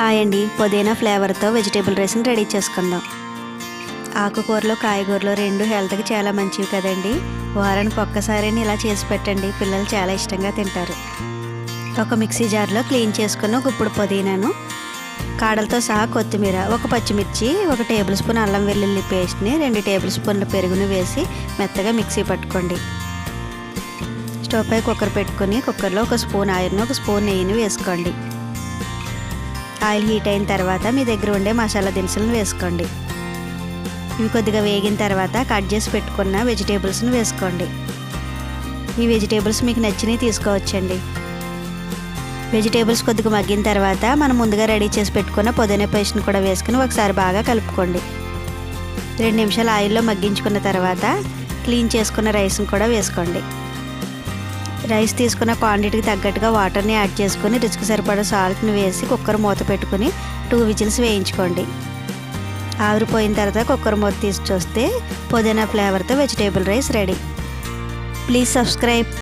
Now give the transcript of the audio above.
Hi అండి. పుదీనా ఫ్లేవర్తో వెజిటేబుల్ రైస్ని రెడీ చేసుకుందాం. ఆకుకూరలు కాయగూరలు రెండు హెల్త్కి చాలా మంచివి కదండి. వారానికి ఒక్కసారైనా ఇలా చేసి పెట్టండి. పిల్లలు చాలా ఇష్టంగా తింటారు. ఒక మిక్సీ జార్లో క్లీన్ చేసుకున్న ఒక ఇప్పుడు పుదీనాను కాడలతో సహా కొత్తిమీర ఒక పచ్చిమిర్చి ఒక టేబుల్ స్పూన్ అల్లం వెల్లుల్లి పేస్ట్ని రెండు టేబుల్ స్పూన్ల పెరుగును వేసి మెత్తగా మిక్సీ పట్టుకోండి. స్టవ్ పై కుక్కర్ పెట్టుకుని కుక్కర్లో ఒక స్పూన్ ఆయిల్ను ఒక స్పూన్ నెయ్యిని వేసుకోండి. ఆయిల్ హీట్ అయిన తర్వాత మీ దగ్గర ఉండే మసాలా దినుసులను వేసుకోండి. ఇవి కొద్దిగా వేగిన తర్వాత కట్ చేసి పెట్టుకున్న వెజిటేబుల్స్ని వేసుకోండి. ఈ వెజిటేబుల్స్ మీకు నచ్చినవి తీసుకోవచ్చండి. వెజిటేబుల్స్ కొద్దిగా మగ్గిన తర్వాత మనం ముందుగా రెడీ చేసి పెట్టుకున్న పుదీనా పేస్ట్ని కూడా వేసుకుని ఒకసారి బాగా కలుపుకోండి. రెండు నిమిషాలు ఆయిల్లో మగ్గించుకున్న తర్వాత క్లీన్ చేసుకున్న రైస్ని కూడా వేసుకోండి. రైస్ తీసుకున్న క్వాంటిటీకి తగ్గట్టుగా వాటర్ని యాడ్ చేసుకుని రుచికి సరిపడా సాల్ట్ని వేసి కుక్కర్ మూత పెట్టుకుని టూ విజిల్స్ వేయించుకోండి. ఆవిరిపోయిన తర్వాత కుక్కర్ మూత తీసి చూస్తే పుదీనా ఫ్లేవర్తో vegetable rice ready. Please subscribe.